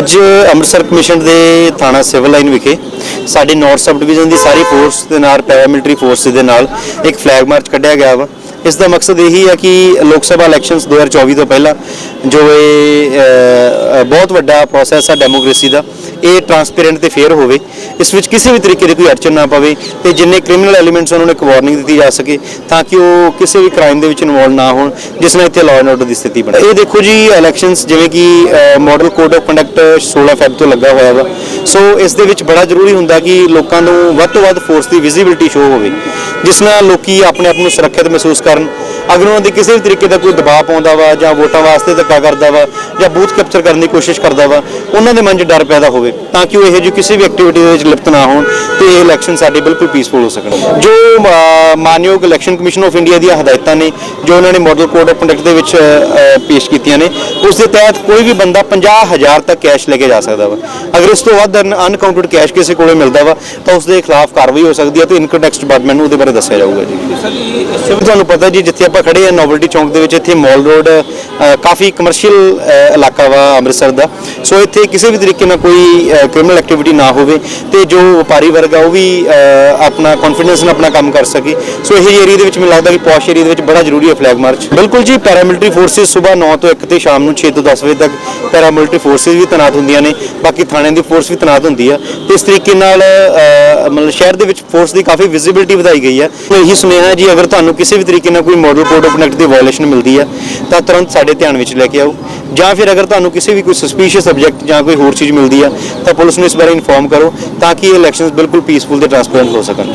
ਅੱਜ ਅੰਮ੍ਰਿਤਸਰ ਕਮਿਸ਼ਨ ਦੇ ਥਾਣਾ ਸਿਵਲ ਲਾਈਨ ਵਿਖੇ ਸਾਡੀ ਨਾਰਥ ਸਬ ਡਿਵੀਜ਼ਨ ਦੀ ਸਾਰੀ ਫੋਰਸ ਦੇ ਨਾਲ ਪੈਰਾਮਿਲਟਰੀ ਫੋਰਸ ਦੇ ਨਾਲ ਇੱਕ ਫਲੈਗ ਮਾਰਚ ਕੱਢਿਆ ਗਿਆ ਵਾ। ਇਸ ਦਾ ਮਕਸਦ ਇਹੀ ਹੈ ਕਿ ਲੋਕ ਸਭਾ ਇਲੈਕਸ਼ਨਸ 2024 ਤੋਂ ਪਹਿਲਾਂ, ਜੋ ਇਹ ਬਹੁਤ ਵੱਡਾ ਪ੍ਰੋਸੈਸ ਹੈ ਡੈਮੋਕ੍ਰੇਸੀ ਦਾ, ਇਹ ਟਰਾਂਸਪੇਰੈਂਟ ਤੇ ਫੇਅਰ ਹੋਵੇ, ਇਸ ਵਿੱਚ ਕਿਸੇ ਵੀ ਤਰੀਕੇ ਦੀ ਕੋਈ ਅੜਚਨ ਨਾ ਪਵੇ ਤੇ ਜਿੰਨੇ ਕ੍ਰਿਮੀਨਲ ਐਲੀਮੈਂਟਸ ਉਹਨਾਂ ਨੂੰ ਇੱਕ ਵਾਰਨਿੰਗ ਦਿੱਤੀ ਜਾ ਸਕੇ ਤਾਂ ਕਿ ਉਹ ਕਿਸੇ ਵੀ ਕ੍ਰਾਈਮ ਦੇ ਵਿੱਚ ਇਨਵੋਲਵ ਨਾ ਹੋਣ, ਜਿਸ ਨਾਲ ਇੱਥੇ ਲਾਅ ਐਂਡ ਆਰਡਰ ਦੀ ਸਥਿਤੀ ਬਣੇ। ਇਹ ਦੇਖੋ ਜੀ ਇਲੈਕਸ਼ਨਸ ਜਿਵੇਂ ਕਿ model code of conduct 16 Feb ਤੋਂ ਲੱਗਾ ਹੋਇਆ ਵਾ। ਸੋ ਇਸ ਦੇ ਵਿੱਚ ਬੜਾ ਜ਼ਰੂਰੀ ਹੁੰਦਾ ਕਿ ਲੋਕਾਂ ਨੂੰ ਵੱਧ ਤੋਂ ਵੱਧ ਫੋਰਸ ਦੀ ਵਿਜ਼ਿਬਿਲਟੀ ਸ਼ੋ ਹੋਵੇ, ਜਿਸ ਨਾਲ ਲੋਕੀ ਆਪਣੇ ਆਪ ਨੂੰ ਸੁਰੱਖਿਅਤ ਮਹਿਸੂਸ ਕਰਨ। ਅਗਰ ਉਹਨਾਂ ਦੇ ਕਿਸੇ ਵੀ ਤਰੀਕੇ ਦਾ ਕੋਈ ਦਬਾਅ ਪਾਉਂਦਾ ਵਾ ਜਾਂ ਵੋਟਾਂ ਵਾਸਤੇ ਧੱਕਾ ਕਰਦਾ ਵਾ ਜਾਂ ਬੂਥ ਕੈਪਚਰ ਕਰਨ ਦੀ ਕੋਸ਼ਿਸ਼ ਕਰਦਾ ਵਾ ਉਹਨਾਂ ਦੇ ਮਨ 'ਚ ਡਰ ਪੈਦਾ ਹੋਵੇ ਤਾਂ ਕਿ ਉਹ ਇਹੋ ਜਿਹੀ ਕਿਸੇ ਵੀ ਐਕਟੀਵਿਟੀ ਦੇ ਵਿੱਚ ਲਿਪਤ ਨਾ ਹੋਣ ਤੇ ਇਹ ਇਲੈਕਸ਼ਨ ਸਾਡੇ ਬਿਲਕੁਲ ਪੀਸਫੁਲ ਹੋ ਸਕਣ। ਜੋ ਮਾਨਯੋਗ ਇਲੈਕਸ਼ਨ ਕਮਿਸ਼ਨ ਆਫ ਇੰਡੀਆ ਦੀਆਂ ਹਦਾਇਤਾਂ ਨੇ ਜੋ ਉਹਨਾਂ ਨੇ ਮਾਡਲ ਕੋਡ ਆਫ ਕੰਡਕਟ ਦੇ ਵਿੱਚ ਪੇਸ਼ ਕੀਤੀਆਂ ਨੇ ਉਸ ਦੇ ਤਹਿਤ ਕੋਈ ਵੀ ਬੰਦਾ 50000 ਤੱਕ ਕੈਸ਼ ਲੈ ਕੇ ਜਾ ਸਕਦਾ ਵਾ। ਅਗਰ ਇਸ ਤੋਂ ਵੱਧ ਅਨਕਾਊਂਟਡ ਕੈਸ਼ ਕਿਸੇ ਕੋਲੇ ਮਿਲਦਾ ਵਾ ਤਾਂ ਉਸ ਦੇ ਖਿਲਾਫ ਕਾਰਵਾਈ ਹੋ ਸਕਦੀ ਹੈ ਤੇ ਇਨਕਮ ਟੈਕਸ ਡਿਪਾਰਟਮੈਂਟ ਨੂੰ ਉਹਦੇ ਬਾਰੇ ਦੱਸਿਆ ਜਾਊਗਾ ਜੀ। ਤੁਹਾਨੂੰ ਪਤਾ ਜੀ ਜਿੱਥੇ ਆਪਾਂ ਖੜੇ ਆ ਨੋਵਲਟੀ ਚੌਂਕ ਦੇ ਵਿੱਚ ਇੱਥੇ ਮਾਲ ਰੋਡ ਕਾਫੀ ਕਮਰਸ਼ੀਅਲ ਇਲਾਕਾ ਵਾ ਅੰਮ੍ਰਿਤਸਰ ਦਾ। ਸੋ ਇੱਥੇ ਕਿਸੇ ਵੀ ਤਰੀਕੇ ਨਾਲ ਕੋਈ ਕ੍ਰਿਮੀਨਲ ਐਕਟੀਵਿਟੀ ਨਾ ਹੋਵੇ ਤੇ ਜੋ ਵਪਾਰੀ ਵਰਗ ਆ, ਉਹ ਵੀ ਆਪਣਾ ਕੌਨਫੀਡੈਂਸ ਨਾਲ ਆਪਣਾ ਕੰਮ ਕਰ ਸਕੇ। ਸੋ ਇਹ ਏਰੀਆ ਦੇ ਵਿੱਚ ਮੈਨੂੰ ਲੱਗਦਾ ਕਿ ਪੌਸ਼ ਏਰੀਆ ਦੇ ਵਿੱਚ ਬੜਾ ਜ਼ਰੂਰੀ ਹੈ ਫਲੈਗ ਮਾਰਚ ਬਿਲਕੁਲ ਜੀ ਪੈਰਾਮਿਲਟਰੀ ਫੋਰਸਿਸ ਸਵੇਰ 9 ਤੋਂ 1 ਤੇ ਸ਼ਾਮ ਨੂੰ 6 ਤੋਂ 10 ਵਜੇ ਤੱਕ ਪੈਰਾਮਿਲਟਰੀ ਫੋਰਸਿਸ ਵੀ ਤੈਨਾਤ ਹੁੰਦੀਆਂ ਨੇ, ਬਾਕੀ ਥਾਣਿਆਂ ਦੀ ਫੋਰਸ ਵੀ ਤੈਨਾਤ ਹੁੰਦੀ ਆ। ਤੇ ਇਸ ਤਰੀਕੇ ਨਾਲ ਮਤਲਬ ਸ਼ਹਿਰ ਦੇ ਵਿੱਚ ਫੋਰਸ ਦੀ ਕਾਫੀ ਵਿਜ਼ਿਬਿਲਟੀ ਵਧਾਈ ਗਈ ਹੈ ਇਹੀ ਸੁਨੇਹਾ ਜੀ, ਅਗਰ ਤੁਹਾਨੂੰ ਕਿਸੇ ਵੀ ਤਰੀਕੇ ਨਾਲ ਕੋਈ ਮਾਡਲ ਕੋਡ ਆਫ ਕੰਡਕਟ ਦੀ ਵਾਇਓਲੇਸ਼ਨ ਮਿਲਦੀ ਹੈ ਤਾਂ ਤੁਰੰਤ ਸਾਡੇ ਧਿਆਨ ਵਿੱਚ ਲੈ ਕੇ ਆਓ। ਜਾਂ ਫਿਰ ਅਗਰ ਤੁਹਾਨੂੰ ਕਿਸੇ ਵੀ ਕੋਈ ਸਸਪੀਸ਼ੀਅਸ ਸਬਜੈਕਟ ਜਾਂ ਕੋਈ ਹੋਰ ਚੀਜ਼ ਮਿਲਦੀ ਹੈ ਤਾਂ ਪੁਲਿਸ ਨੂੰ ਇਸ ਬਾਰੇ ਇਨਫੋਰਮ ਕਰੋ, ਤਾਂ ਕਿ ਇਹ ਇਲੈਕਸ਼ਨਸ ਬਿਲਕੁਲ ਪੀਸਫੁਲ ਤੇ ਟਰਾਂਸਪੇਰੈਂਟ ਹੋ ਸਕਣ।